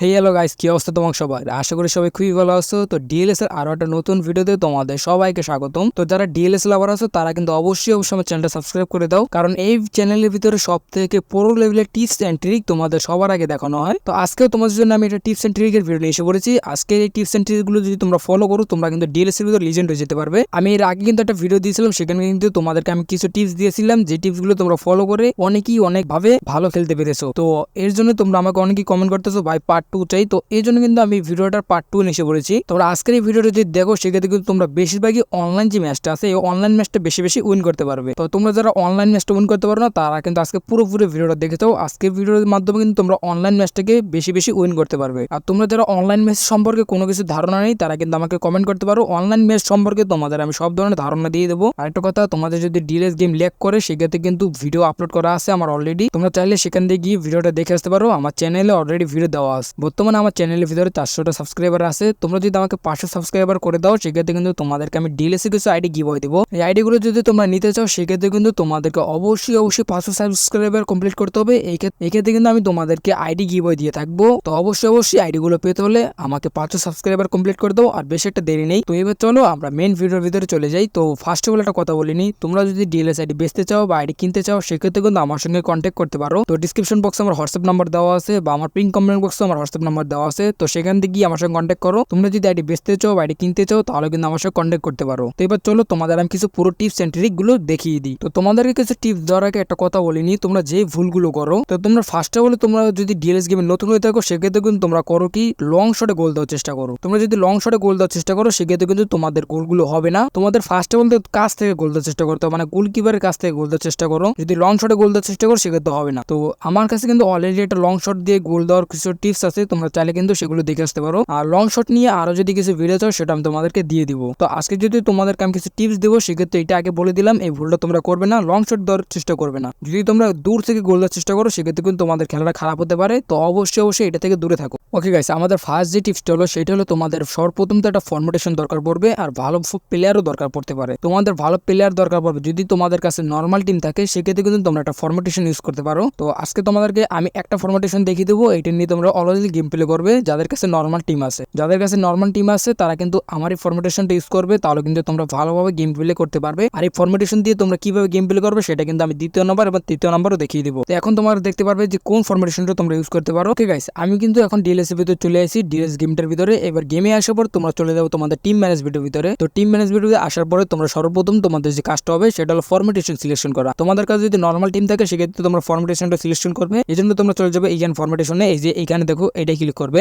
হে hello guys কী অবস্থা তোমার সবার? আশা করি সবাই খুবই ভালো আছো। তো ডিএলএস এর আরও একটা নতুন ভিডিওতে তোমাদের সবাইকে স্বাগতম। তো যারা ডিএলএস লাভার আছো, তারা কিন্তু অবশ্যই অবশ্যই আমার চ্যানেলটা সাবস্ক্রাইব করে দাও। কারণ এই চ্যানেলের ভিতরে সব থেকে পুরো লেভেলের টিপস অ্যান্ড ট্রিক তোমাদের সবার আগে দেখানো হয়। তো আজকেও তোমাদের জন্য আমি একটা টিপস অ্যান্ড ট্রিকের ভিডিও নিয়ে এসে পড়েছি। আজকে এই টিপস অ্যান্ড ট্রিকগুলো যদি তোমরা ফলো করো, তোমরা কিন্তু ডিএলএস এর ভিতরে লিজেন্ড হয়ে যেতে পারবে। আমি এর আগে কিন্তু একটা ভিডিও দিয়েছিলাম, সেখানে কিন্তু তোমাদেরকে আমি কিছু টিপস দিয়েছিলাম। যে টিপসগুলো তোমরা ফলো করে অনেকেই অনেকভাবে ভালো খেলতে পেরেছ। তো এর জন্য তোমরা আমাকে অনেকেই কমেন্ট করতেছো, ভাই পার্ট টু চাই। তো এই জন্য কিন্তু আমি ভিডিওটার পার্ট টু এসে পড়েছি। তোমরা আজকের এই ভিডিওটা যদি দেখো, সেক্ষেত্রে কিন্তু তোমরা বেশিরভাগই অনলাইন যে ম্যাচটা আছে, এই অনলাইন ম্যাচটা বেশি বেশি উইন করতে পারবে। তো তোমরা যারা অনলাইন ম্যাচটা উইন করতে পারো না, তারা কিন্তু আজকে পুরোপুরি ভিডিওটা দেখে চাও আজকের ভিডিওর মাধ্যমে কিন্তু তোমরা অনলাইন ম্যাচটাকে বেশি বেশি উইন করতে পারবে। আর তোমরা যারা অনলাইন ম্যাচ সম্পর্কে কোনো কিছু ধারণা নেই, তারা কিন্তু আমাকে কমেন্ট করতে পারো। অনলাইন ম্যাচ সম্পর্কে তোমাদের আমি সব ধরনের ধারণা দিয়ে দেবো। আরেকটা কথা, তোমাদের যদি ডিএলএস গেম লেক করে, সেক্ষেত্রে কিন্তু ভিডিও আপলোড করা আছে আমার অলরেডি তোমরা চাইলে সেখান দিয়ে গিয়ে ভিডিওটা দেখে আসতে পারো। আমার চ্যানেলে অলরেডি ভিডিও দেওয়া আছে। বর্তমানে আমার চ্যানেলের ভিতরে চারশোটা সাবস্ক্রাইবার আছে। তোমরা যদি আমাকে পাঁচশো সাবস্ক্রাইবার করে দাও, সেক্ষেত্রে কিন্তু তোমাদেরকে আমি ডিএলএসি কিছু আইডি গিভ দেবো। এই আইডিগুলো যদি তোমরা নিতে চাও, সেক্ষেত্রে কিন্তু তোমাদেরকে অবশ্যই অবশ্যই পাঁচশো সাবস্ক্রাইবার কমপ্লিট করতে হবে। এই ক্ষেত্রে কিন্তু আমি তোমাদেরকে আইডি গিভ দিয়ে থাকব। তো অবশ্যই অবশ্যই আইডিগুলো পেতে হলে আমাকে পাঁচশো সাবস্ক্রাইবার কমপ্লিট করে দাও। আর বেশি একটা দেরি নেই। তো এবার চলো আমরা মেন ভিডিওর ভিতরে চলে যাই। তো ফার্স্ট অফ অল একটা কথা বলিনি। তোমরা যদি ডিএলএস আইডি বেচতে চাও বা আইডি কিনতে চাও, সেক্ষেত্রে কিন্তু আমার সঙ্গে কন্ট্যাক্ট করতে পারো। তো ডিসক্রিপশন বক্সে আমার হোয়াটসঅ্যাপ নাম্বার দেওয়া আছে বা আমার পিন কমেন্ট বক্সে আমার হোয়াটসঅ্যাপ নাম্বার দেওয়া আছে, তো সেখান থেকে গিয়ে আমার সঙ্গে কন্ট্যাক্ট করো। তোমরা যদি আইডি বেচতে চাও বা আইডি কিনতে চাও, তাহলে কিন্তু আমার সঙ্গে কন্ট্যাক্ট করতে পারো। তো এবার চলো তোমাদের আমি কিছু পুরো টিপস অ্যান্ড ট্রিকগুলো দেখিয়ে দিই। তো তোমাদেরকে কিছু টিপস দেওয়ার আগে একটা কথা বলিনি তোমরা যে ভুলগুলো করো, তো তোমরা ফার্স্টে বলে তোমরা যদি ডিএলএস গেমে নতুন হয়ে থাকো, সেক্ষেত্রে কিন্তু তোমরা করো কি লং শটে গোল দেওয়ার চেষ্টা করো। তোমরা যদি লং শটে গোল দেওয়ার চেষ্টা করো, সেক্ষেত্রে কিন্তু তোমাদের গোলগুলো হবে না। তোমাদের ফার্স্টে বলতে কাছ থেকে গোল দেওয়ার চেষ্টা করতে মানে গোলকিপারের কাছ থেকে গোল দেওয়ার চেষ্টা করো। যদি লং শটে গোল দেওয়ার চেষ্টা করো, সেক্ষেত্রে হবে না। তো আমার কাছে কিন্তু অলরেডি একটা লং শট দিয়ে গোল দেওয়ার কিছু টিপস আছে। তোমরা চাইলে কিন্তু সেগুলো দেখে আসতে পারো। আর লং শট নিয়ে আরও যদি কিছু ভিডিও চাও, সেটা আমি তোমাদেরকে দিয়ে দিব। তো আজকে যদি তোমাদেরকে আমি কিছু টিপস দেবো, সেক্ষেত্রে এটা আগে বলে দিলাম, এই ভুলটা তোমরা করবে না লং শট দেওয়ার চেষ্টা করবে না। যদি তোমরা দূর থেকে গোল দেওয়ার চেষ্টা করো, সেক্ষেত্রে কিন্তু তোমাদের খেলাটা খারাপ হতে পারে। তো অবশ্যই অবশ্যই এটা থেকে দূরে থাকো। ওকে গাইস আমাদের ফার্স্ট যে টিপসটা হলো, সেটা হলো তোমাদের সর্বপ্রথম তো একটা ফর্মেটেশন দরকার পড়বে, আর ভালো প্লেয়ারও দরকার পড়তে পারে। তোমাদের ভালো প্লেয়ার দরকার পড়বে। যদি তোমাদের কাছে নর্মাল টিম থাকে, সেক্ষেত্রে কিন্তু তোমরা একটা ফর্মেটেশন ইউজ করতে পারো। তো আজকে তোমাদেরকে আমি একটা ফর্মেটেশন দেখিয়ে দেবো এটা নিয়ে তোমরা অলরেডি গেম প্লে করবে, যাদের কাছে নর্মাল টিম আছে। যাদের কাছে নর্মাল টিম আছে, তারা কিন্তু আমার এই ফর্মেটেশনটা ইউজ করবে, তাহলে কিন্তু তোমরা ভালোভাবে গেম প্লে করতে পারবে। আর এই ফর্মেটেশন দিয়ে তোমরা কীভাবে গেম প্লে করবে, সেটা কিন্তু আমি দ্বিতীয় নম্বর এবং তৃতীয় নম্বরও দেখিয়ে দিব। তো এখন তোমরা দেখতে পারবে যে কোন ফর্মেটেশনটা তোমরা ইউজ করতে পারো। ঠিক আছে আমি কিন্তু এখন ডিএলএস এর ভিতরে চলে আসি ডিএলএস গেমটার ভিতরে। এবার গেমে আসার পর তোমরা চলে যাব তোমাদের টিম ম্যানেজমেন্টের ভিতরে। তো টিম ম্যানেজমেন্টের আসার পরে তোমরা সর্বপ্রথম তোমাদের যে কাজটা হবে, সেটা হলো ফর্মেটেশন সিলেকশন করা। তোমাদের কাছে যদি নর্মাল টিম থাকে, সেক্ষেত্রে তোমরা ফর্মেটেশনটা সিলেকশন করবে। এই জন্য তোমরা চলে যাবে এইখানে ফর্মেটেশনে এই যে এইখানে দেখো এটাই ক্লিক করবে।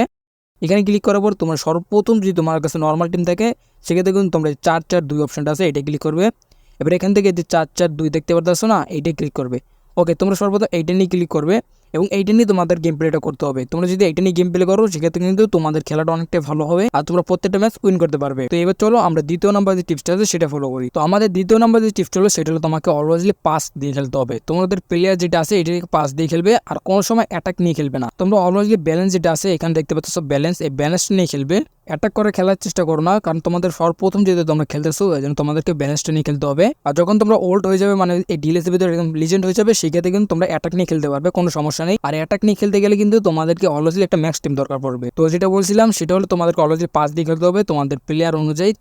এখানে ক্লিক করার পর তোমার সর্বপ্রথম যদি তোমার কাছে নর্মাল টিম থাকে, সেক্ষেত্রে কিন্তু তোমরা চার চার দুই অপশানটা আছে এটাই ক্লিক করবে। এবার এখান থেকে যে চার চার দুই দেখতে পারতেছো না এইটাই ক্লিক করবে। ওকে তোমরা সর্বদা এইটা নিয়ে ক্লিক করবে। এবং এইটা নিয়ে তোমাদের গেম প্লেটা করতে হবে। তোমরা যদি এইটা নিয়ে গেম প্লে করো, সেক্ষেত্রে কিন্তু তোমাদের খেলাটা অনেকটাই ভালো হবে আর তোমরা প্রত্যেকটা ম্যাচ উইন করতে পারবে। তো এবার চলো আমরা দ্বিতীয় নাম্বার যে টিপসটা আছে, সেটা ফলো করি। তো আমাদের দ্বিতীয় নাম্বার যে টিপসটা হলো সেটা হলো তোমাকে অলওয়েজলি পাস দিয়ে খেলতে হবে। তোমাদের প্লেয়ার যেটা আছে, এটাকে পাস দিয়ে খেলবে আর কোনো সময় অ্যাটাক নিয়ে খেলবে না। তোমরা অলওয়েজলি ব্যালেন্স যেটা আছে, এখানে দেখতে পাচ্ছ সব ব্যালেন্স এই ব্যালেন্স নিয়ে খেলবে। অ্যাটাক করে খেলার চেষ্টা করো না, কারণ তোমাদের সর্বপ্রথম যেহেতু তোমরা খেলতেছো, এই জন্য তোমাদেরকে ব্যালেন্সটা নিয়ে খেলতে হবে। আর যখন তোমরা ওল্ড হয়ে যাবে মানে এই ডিলেসের ভিতরে একদম লিজেন্ড হয়ে যাবে সেক্ষেত্রে কিন্তু তোমরা অ্যাটাক নিয়ে খেলতে পারবে, কোনো সমস্যা নেই। আর অ্যাটাক নিয়ে খেলতে গেলে কিন্তু তোমাদেরকে অলওয়েজলি একটা ম্যাক্স টিম দরকার পড়বে। তো যেটা বলছিলাম, সেটা হলো তোমাদেরকে অলওয়েজলি পাস দিয়ে খেলতে হবে। তোমাদের প্লেয়ার অনুযায়ী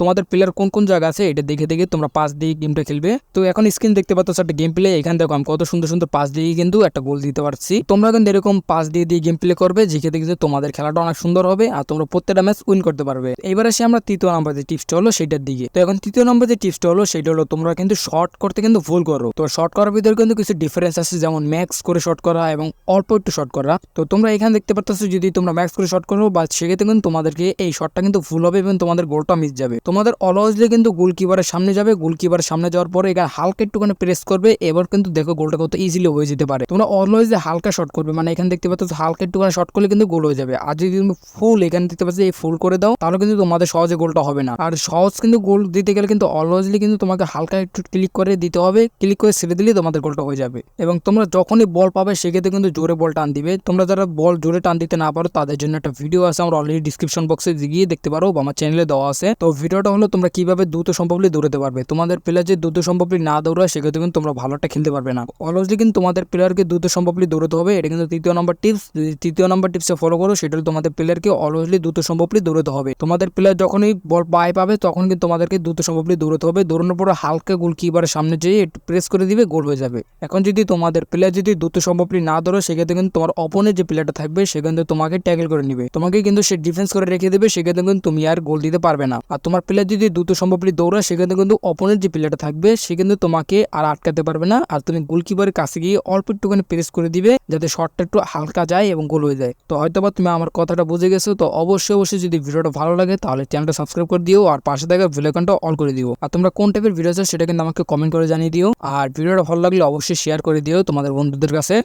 তোমাদের প্লেয়ার কোন কোন জায়গা আছে, এটা দেখে দেখে তোমরা পাস দিয়ে গেমটা খেলবে। তো এখন স্ক্রিন দেখতে পাচ্ছ একটা গেম প্লে এখান দেখো আমি কত সুন্দর সুন্দর পাস দিয়ে কিন্তু একটা গোল দিতে পারছি। তোমরা কিন্তু এরকম পাস দিয়ে দিয়ে গেম প্লে করবে যেক্ষেত্রে কিন্তু তোমাদের খেলাটা অনেক সুন্দর হবে, আর তোমরা প্রত্যেকটা ম্যাচ উইন করতে পারবে। এবার আসি আমরা তৃতীয় নাম্বার যে টিপসটা হলো, সেটার দিকে। তো এখন তৃতীয় নাম্বার যে টিপসটা হলো, সেটা হলো তোমরা কিন্তু শর্ট করতে কিন্তু ভুল করো। তো শর্ট করার ভিতরে কিন্তু কিছু ডিফারেন্স আছে, যেমন ম্যাক্স করে শর্ট করা এবং অল্প একটু শর্ট করা। তো তোমরা এখানে দেখতে পাচ্ছ যদি তোমরা ম্যাক্স করে শর্ট করো বা সেক্ষেত্রে কিন্তু তোমাদেরকে এই শটটা কিন্তু ফুল হবে এবং তোমাদের গোলটা মিস যাবে। তোমাদের অলওয়েজলি কিন্তু গোলকিপারের সামনে যাবে। গোলকিপারের সামনে যাওয়ার পরে এখানে হালকা একটুখানি প্রেস করবে, এবার কিন্তু দেখো গোলটা কত ইজিলি হয়ে যেতে পারে। তোমরা অলওয়েজ হালকা শট করবে মানে এখানে দেখতে পাচ্ছ হালকা একটুখানি শট করলে কিন্তু গোল হয়ে যাবে। আর যদি তুমি ফুল এখানে দেখতে পাচ্ছ এই ফুল করে দাও, তাহলে কিন্তু তোমাদের সহজে গোলটা হবে না। আর সহজ কিন্তু গোল দিতে গেলে কিন্তু অলওয়েজলি কিন্তু তোমাকে হালকা একটু ক্লিক করে দিতে হবে। ক্লিক করে ছেড়ে দিলেই তোমাদের গোলটা হয়ে যাবে। এবং তোমরা যখনই বল পাবে সেক্ষেত্রে কিন্তু জোরে বল টান দিবে। তোমরা যারা বল জোরে টান দিতে না পারো, তাদের জন্য একটা ভিডিও আছে, আমরা অলরেডি ডিসক্রিপশন বক্সে গিয়ে দেখতে পারো আমার চ্যানেলে দেওয়া আছে। তো ভিডিওটা হলো তোমরা কীভাবে দ্রুত সম্ভবলি দৌড়াতে পারবে। তোমাদের প্লেয়ার যে দ্রুত সম্ভবলি না দৌড়ায়, সেক্ষেত্রে কিন্তু তোমরা ভালো একটা খেলতে পারবে না। অলরেডি কিন্তু তোমাদের প্লেয়ারকে দ্রুত সম্ভবলি দৌড়াতে হবে, এটা কিন্তু তৃতীয় নম্বর টিপস তৃতীয় নম্বর টিপসে ফলো করো, সেটা তোমাদের প্লেয়ারকে অলওয়েজলি দ্রুত সম্ভবলি দৌড়াতে হবে। তোমাদের প্লেয়ার যখনই বল পায়ে পাবে, তখন কিন্তু তোমাদেরকে দ্রুত সম্ভবলি দৌড়াতে হবে। দৌড়ানোর পরে হালকা গোল কিপারের সামনে যেয়ে প্রেস করে দিবে গোল হয়ে যাবে। এখন যদি তোমাদের প্লেয়ার যদি দ্রুত সম্ভবলি না দৌড়ে সেক্ষেত্রে কিন্তু তোমার অপনের যে প্লেয়ারটা থাকবে, সে কিন্তু তোমাকে ট্যাকেল করে নিবে। তোমাকে কিন্তু সে ডিফেন্স করে রেখে দেবে, সেক্ষেত্রে কিন্তু তুমি আর গোল দিতে পারবে না। আর তোমার প্লেয়ার যদি দ্রুত সম্ভবলি দৌড়ায়, সেক্ষেত্রে কিন্তু অপনের যে প্লেয়ারটা থাকবে, সে কিন্তু তোমাকে আর আটকাতে পারবে না। আর তুমি গোলকিপারের কাছে গিয়ে অল্প একটুখানি প্রেস করে দিবে, যাতে শটটা একটু হালকা যায় এবং গোল হয়ে যায়। তো হয়তো বা তুমি আমার কথাটা বুঝে গেছো, তো অবশ্যই অবশ্যই যদি ভিডিওটা ভালো লাগে, তাহলে চ্যানেলটা সাবস্ক্রাইব করে দিও, আর পাশে থাকা ভিডিওকনটা অল করে দিও। আর তোমরা কোন টাইপের ভিডিও চাও সেটা কিন্তু আমাকে কমেন্ট করে জানিয়ে দিও। আর ভিডিওটা ভালো লাগলে অবশ্যই শেয়ার করে দিও তোমাদের বন্ধুদের কাছে।